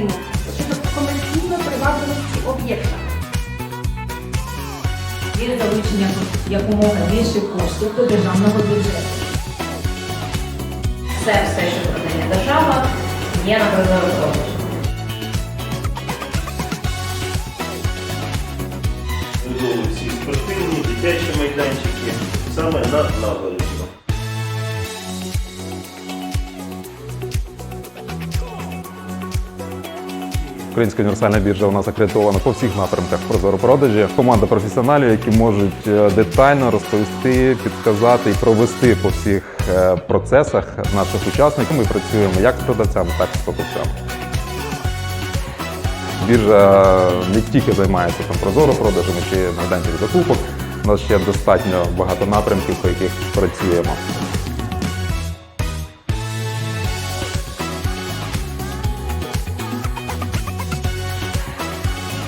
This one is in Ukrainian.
картину щодо комерційно привабливості об'єкта. Є залучення якомога більше коштів до державного бюджету. Все, все, що продає держава, є на продажу. Всі спортивні, дитячі майданчики, саме на набережну. Українська універсальна біржа у нас акредитована по всіх напрямках прозоро продажі. Команда професіоналів, які можуть е, детально розповісти, підказати і провести по всіх е, процесах наших учасників. Ми працюємо як з продавцями, так і з покупцями. Біржа не тільки займається там прозоро продажами чи майданчик закупок. У нас ще достатньо багато напрямків, по яких працюємо.